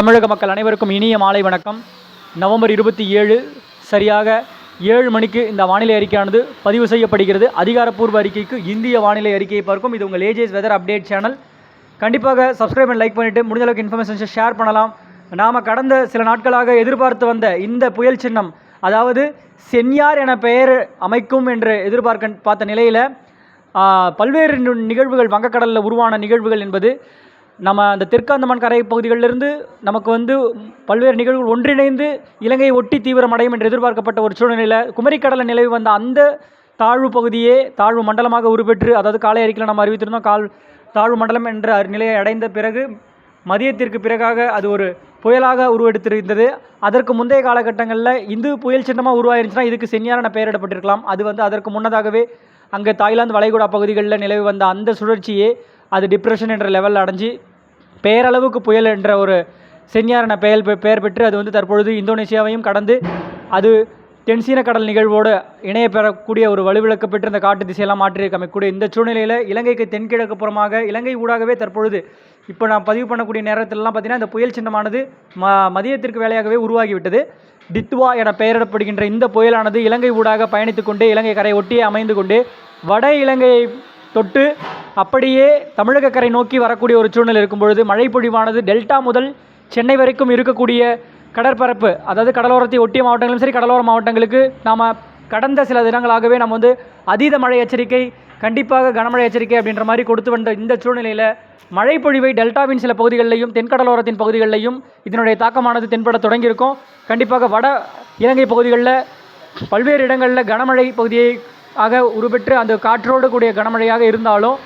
தமிழக மக்கள் அனைவருக்கும் இனிய மாலை வணக்கம். நவம்பர் இருபத்தி ஏழு சரியாக ஏழு மணிக்கு இந்த வானிலை அறிக்கையானது பதிவு செய்யப்படுகிறது. அதிகாரப்பூர்வ அறிக்கைக்கு இந்திய வானிலை அறிக்கையை பார்க்கும். இது உங்கள் ஏஜேஸ் வெதர் அப்டேட் சேனல் கண்டிப்பாக சப்ஸ்கிரைப் அண்ட் லைக் பண்ணிவிட்டு முடிஞ்ச அளவுக்கு இன்ஃபர்மேஷன்ஸை ஷேர் பண்ணலாம். நாம் கடந்த சில நாட்களாக எதிர்பார்த்து வந்த இந்த புயல் சின்னம் அதாவது சென்யார் என பெயர் அமைக்கும் என்று எதிர்பார்க்க பார்த்த நிலையில் பல்வேறு நிகழ்வுகள் வங்கக்கடலில் உருவான நிகழ்வுகள் என்பது நம்ம அந்த தெற்கு அந்தமான் கரை பகுதிகளிலிருந்து நமக்கு வந்து பல்வேறு நிகழ்வுகள் ஒன்றிணைந்து இலங்கையை ஒட்டி தீவிரமடையும் என்று எதிர்பார்க்கப்பட்ட ஒரு சூழ்நிலையில் குமரிக்கடலில் நிலவி வந்த அந்த தாழ்வு பகுதியே தாழ்வு மண்டலமாக உருப்பெற்று அதாவது காலை அறிக்கையில் நம்ம அறிவித்திருந்தோம் கால் தாழ்வு மண்டலம் என்ற அர் நிலையை அடைந்த பிறகு மதியத்திற்கு பிறகாக அது ஒரு புயலாக உருவெடுத்திருந்தது. அதற்கு முந்தைய காலகட்டங்களில் இந்து புயல் சின்னமாக உருவாயிருந்துச்சுன்னா இதுக்கு செஞ்ஞான பெயரிடப்பட்டிருக்கலாம். அது வந்து அதற்கு முன்னதாகவே அங்கே தாய்லாந்து வளைகுடா பகுதிகளில் நிலவி வந்த அந்த சுழற்சியே அது டிப்ரெஷன் என்ற லெவலில் அடைஞ்சு பேரளவுக்கு புயல் என்ற ஒரு செஞ்ஞாரண பெயர் பெ- பெயர் பெற்று அது வந்து தற்பொழுது இந்தோனேசியாவையும் கடந்து அது தென்சீன கடல் நிகழ்வோடு இணைய பெறக்கூடிய ஒரு வலுவிளக்கு பெற்று இந்த காட்டு திசையெல்லாம் மாற்றி அமைக்கக்கூடிய இந்த சூழ்நிலையில் இலங்கைக்கு தென்கிழக்கு புறமாக இலங்கை ஊடாகவே தற்பொழுது இப்போ நான் பதிவு பண்ணக்கூடிய நேரத்திலலாம் பார்த்தீங்கன்னா இந்த புயல் சின்னமானது ம மதியத்திற்கு வேலையாகவே உருவாகிவிட்டது. டித்வா என பெயரிடப்படுகின்ற இந்த புயலானது இலங்கை ஊடாக பயணித்து கொண்டே இலங்கை கரை ஒட்டியே அமைந்து கொண்டு வட இலங்கையை தொட்டு அப்படியே தமிழக கரை நோக்கி வரக்கூடிய ஒரு சூழ்நிலை இருக்கும் பொழுது மழை பொழிவானது டெல்டா முதல் சென்னை வரைக்கும் இருக்கக்கூடிய கடற்பரப்பு அதாவது கடலோரத்தை ஒட்டிய மாவட்டங்களும் சரி கடலோர மாவட்டங்களுக்கு நாம் கடந்த சில தினங்களாகவே நம்ம வந்து அதீத மழை எச்சரிக்கை கண்டிப்பாக கனமழை எச்சரிக்கை அப்படின்ற மாதிரி கொடுத்து வந்த இந்த சூழ்நிலையில் மழை பொழிவை டெல்டாவின் சில பகுதிகளிலையும் தென்கடலோரத்தின் பகுதிகளிலையும் இதனுடைய தாக்கமானது தென்பட தொடங்கியிருக்கும். கண்டிப்பாக வட இலங்கை பகுதிகளில் பல்வேறு இடங்களில் கனமழை பகுதியை ஆக உருபெற்று அந்த காற்றோடு கூடிய கனமழையாக இருந்தாலும்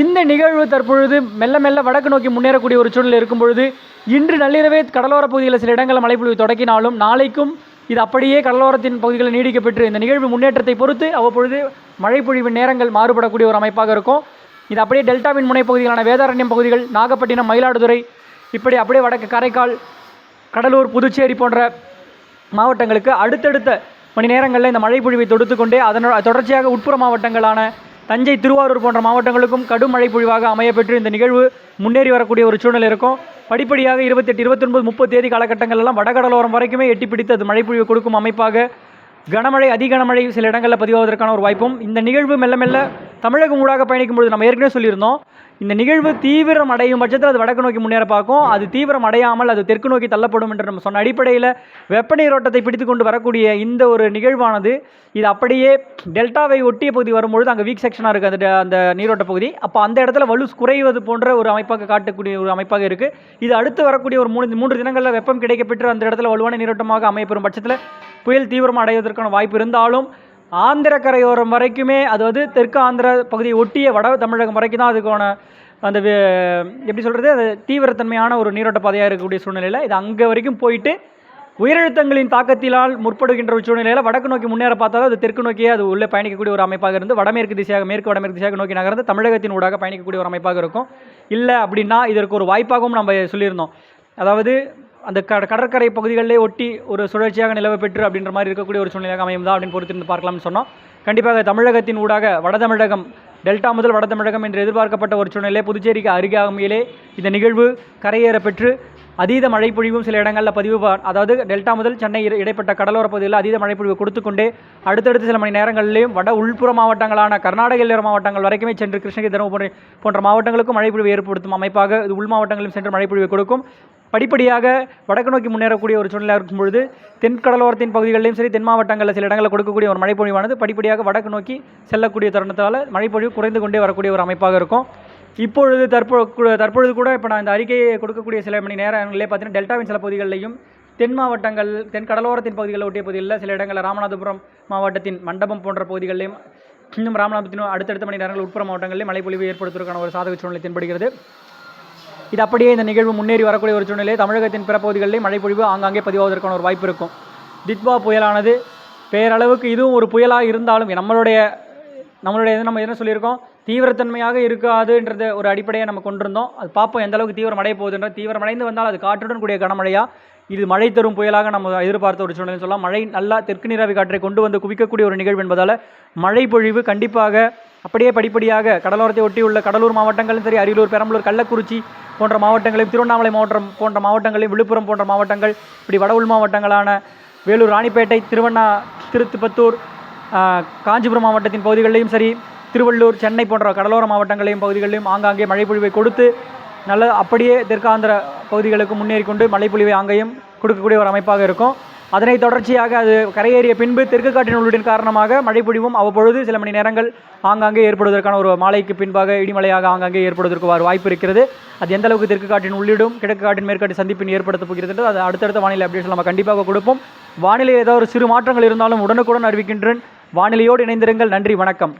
இந்த நிகழ்வு தற்பொழுது மெல்ல மெல்ல வடக்கு நோக்கி முன்னேறக்கூடிய ஒரு சூழ்நிலை இருக்கும் பொழுது இன்று நள்ளிரவே கடலோர பகுதிகளில் சில இடங்களில் மழைப்பொழிவு தொடக்கினாலும் நாளைக்கும் இது அப்படியே கடலோரத்தின் பகுதிகளில் நீடிக்கப்பெற்று இந்த நிகழ்வு முன்னேற்றத்தை பொறுத்து அவ்வப்பொழுது மழைப்பொழிவின் நேரங்கள் மாறுபடக்கூடிய ஒரு அமைப்பாக இருக்கும். இது அப்படியே டெல்டாவின் முனைப்பகுதிகளான வேதாரண்யம் பகுதிகள் நாகப்பட்டினம் மயிலாடுதுறை இப்படி அப்படியே வடக்கு காரைக்கால் கடலூர் புதுச்சேரி போன்ற மாவட்டங்களுக்கு அடுத்தடுத்த மணி நேரங்களில் இந்த மழை பொழிவை தொடுத்து கொண்டே அதனோட தொடர்ச்சியாக உட்புற மாவட்டங்களான தஞ்சை திருவாரூர் போன்ற மாவட்டங்களுக்கும் கடும் மழை பொழிவாக அமையப்பெற்று இந்த நிகழ்வு முன்னேறி வரக்கூடிய ஒரு சூழ்நிலை இருக்கும். படிப்படியாக இருபத்தெட்டு இருபத்தொன்பது முப்பது தேதி காலகட்டங்கள் எல்லாம் வடகடலோரம் வரைக்குமே எட்டி பிடித்து அது மழை பொழிவு கொடுக்கும் அமைப்பாக கனமழை அதி கனமழை சில இடங்களில் பதிவாவதற்கான ஒரு வாய்ப்பும். இந்த நிகழ்வு மெல்ல மெல்ல தமிழகம் ஊடாக பயணிக்கும் பொழுது நம்ம ஏற்கனவே சொல்லியிருந்தோம். இந்த நிகழ்வு தீவிரம் அடையும் பட்சத்தில் அது வடக்கு நோக்கி முன்னேற பார்க்கும். அது தீவிரம் அடையாமல் அது தெற்கு நோக்கி தள்ளப்படும் என்று நம்ம சொன்ன அடிப்படையில் வெப்ப நீரோட்டத்தை பிடித்து கொண்டு வரக்கூடிய இந்த ஒரு நிகழ்வானது இது அப்படியே டெல்டாவை ஒட்டிய பகுதி வரும்பொழுது அங்கே வீக் செக்ஷனாக இருக்குது அந்த அந்த நீரோட்ட பகுதி. அப்போ அந்த இடத்துல வலு குறைவது போன்ற ஒரு அமைப்பாக காட்டக்கூடிய ஒரு அமைப்பாக இருக்குது இது அடுத்து வரக்கூடிய ஒரு மூணு மூன்று தினங்களில் வெப்பம் கிடைக்கப்பெற்று அந்த இடத்துல வலுவான நீரோட்டமாக அமையப்பெறும் பட்சத்தில் புயல் தீவிரம் அடைவதற்கான வாய்ப்பு இருந்தாலும் ஆந்திர கரையோரம் வரைக்குமே அதாவது தெற்கு ஆந்திர பகுதியை ஒட்டிய வட தமிழகம் வரைக்கும் தான் அதுக்கான அந்த எப்படி சொல்கிறது அது தீவிரத்தன்மையான ஒரு நீரோட்ட பாதையாக இருக்கக்கூடிய சூழ்நிலையில் இது அங்கே வரைக்கும் போயிட்டு உயரழுத்தங்களின் தாக்கத்தினால் முற்படுகின்ற ஒரு சூழ்நிலையில் வடக்கு நோக்கி முன்னேற பார்த்தாலும் அது தெற்கு நோக்கியே அது உள்ளே பயணிக்கக்கூடிய ஒரு அமைப்பாக இருந்து வடமேற்கு திசையாக மேற்கு வடமேற்கு திசையாக நோக்கி நகர்ந்து தமிழகத்தின் ஊடாக பயணிக்கக்கூடிய ஒரு அமைப்பாக இருக்கும். இல்லை அப்படின்னா இதற்கு ஒரு வாய்ப்பாகவும் நம்ம சொல்லியிருந்தோம். அதாவது அந்த கட கடற்கரை பகுதிகளிலே ஒட்டி ஒரு சுழற்சியாக நிலவ பெற்று அப்படின்ற மாதிரி இருக்கக்கூடிய ஒரு சூழ்நிலையாக அமையும் தான் அப்படின்னு பொறுத்திருந்து பார்க்கலாம்னு சொன்னோம். கண்டிப்பாக தமிழகத்தின் ஊடாக வட தமிழகம் டெல்டா முதல் வட தமிழகம் என்று எதிர்பார்க்கப்பட்ட ஒரு சூழ்நிலை புதுச்சேரிக்கு அருகாமையிலே இந்த நிகழ்வு கரையேற பெற்று அதீத மழை பொழிவும் சில இடங்களில் பதிவு அதாவது டெல்டா முதல் சென்னை இடைப்பட்ட கடலோர பகுதியில் அதீத மழை பொழிவு கொடுத்துக்கொண்டே அடுத்தடுத்த சில மணி நேரங்களிலேயும் வட உள்புற மாவட்டங்களான கர்நாடக எல்லையோர மாவட்டங்கள் வரைக்குமே சென்று கிருஷ்ணகிரி தருமபுரி போன்ற மாவட்டங்களுக்கும் மழை பொழிவு ஏற்படுத்தும். அமைப்பாக இது உள் மாவட்டங்களிலும் சென்று மழை பொழிவு கொடுக்கும். படிப்படியாக வடக்கு நோக்கி முன்னேறக்கூடிய ஒரு சூழ்நிலை இருக்கும் பொழுது தென் கடலோரத்தின் பகுதிகளிலும் சரி தென் மாவட்டங்களில் சில இடங்களில் கொடுக்கக்கூடிய ஒரு மழைப்பொழிவானது படிப்படியாக வடக்கு நோக்கி செல்லக்கூடிய தருணத்தால் மழைப்பொழிவு குறைந்து கொண்டே வரக்கூடிய ஒரு அமைப்பாக இருக்கும். இப்பொழுது தற்பொழுது தற்பொழுது கூட இப்போ நான் இந்த அறிக்கையை கொடுக்கக்கூடிய சில மணி நேரங்களிலே பார்த்தீங்கன்னா டெல்டாவின் சில பகுதிகளிலையும் தென் மாவட்டங்கள் தென் கடலோரத்தின் பகுதிகளில் ஒட்டிய பகுதிகளில் சில இடங்களில் ராமநாதபுரம் மாவட்டத்தின் மண்டபம் போன்ற பகுதிகளிலும் இன்னும் ராமநாதபுரத்தின் அடுத்தடுத்த மணி நேரங்கள் உட்புற மாவட்டங்களில் மழைப்பொழிவு ஏற்படுத்துவதற்கான ஒரு சாதக சூழ்நிலை தென்படுகிறது. இது அப்படியே இந்த நிகழ்வு முன்னேறி வரக்கூடிய ஒரு சூழ்நிலை தமிழகத்தின் பிற பகுதிகளில் மழைப்பொழிவு ஆங்காங்கே பதிவாவதற்கான ஒரு வாய்ப்பு இருக்கும். தித்வா புயலானது பேரளவுக்கு இதுவும் ஒரு புயலாக இருந்தாலும் நம்மளுடைய நம்மளுடைய இது நம்ம என்ன சொல்லியிருக்கோம்? தீவிரத்தன்மையாக இருக்காதுன்றத ஒரு அடிப்படையாக நம்ம கொண்டிருந்தோம். அது பார்ப்போம் எந்த அளவுக்கு தீவிரம் அடைய போகுதுன்ற. தீவிரமடைந்து வந்தால் அது காற்றுடன் கூடிய கனமழையாக இது மழை தரும் புயலாக நம்ம எதிர்பார்த்த ஒரு சூழ்நிலை சொல்லலாம். மழை நல்லா தெற்கு நீராவி காற்றை கொண்டு வந்து குவிக்கக்கூடிய ஒரு நிகழ்வு என்பதால் மழை பொழிவு கண்டிப்பாக அப்படியே படிப்படியாக கடலோரத்தை ஒட்டி உள்ள கடலூர் மாவட்டங்களும் சரி அரியலூர் பெரம்பலூர் கள்ளக்குறிச்சி போன்ற மாவட்டங்களையும் திருவண்ணாமலை மாவட்டம் போன்ற மாவட்டங்களையும் விழுப்புரம் போன்ற மாவட்டங்கள் இப்படி வட உள் மாவட்டங்களான வேலூர் ராணிப்பேட்டை திருவண்ணா திருத்துப்பத்தூர் காஞ்சிபுரம் மாவட்டத்தின் பகுதிகளிலையும் சரி திருவள்ளூர் சென்னை போன்ற கடலோர மாவட்டங்களையும் பகுதிகளிலும் ஆங்காங்கே மழைப்பொழிவை கொடுத்து நல்ல அப்படியே தெற்காந்திர பகுதிகளுக்கு முன்னேறி கொண்டு மழைப்பொழிவை அங்கேயும் கொடுக்கக்கூடிய ஒரு அமைப்பாக இருக்கும். அதனை தொடர்ச்சியாக அது கரையேறிய பின்பு தெற்கு காற்றின் உள்ளின் காரணமாக மழைப்பொழிவும் அவ்வப்பொழுது சில மணி நேரங்கள் ஆங்காங்கே ஏற்படுவதற்கான ஒரு மாலைக்கு பின்பாக இடிமலையாக ஆங்காங்கே ஏற்படுவதற்கு ஒரு வாய்ப்பு இருக்கிறது. அது எந்த அளவுக்கு தெற்கு காற்றின் உள்ளிடும் கிழக்கு காட்டின் மேற்காட்டு சந்திப்பின் ஏற்படுத்த போகிறது என்று அது அடுத்தடுத்த வானிலை அப்டேட்ஸ் நம்ம கண்டிப்பாக கொடுப்போம். வானிலையில் ஏதாவது ஒரு சிறு மாற்றங்கள் இருந்தாலும் உடனுக்குடன் அறிவிக்கின்றேன். வானிலையோடு இணைந்திருங்கள். நன்றி வணக்கம்.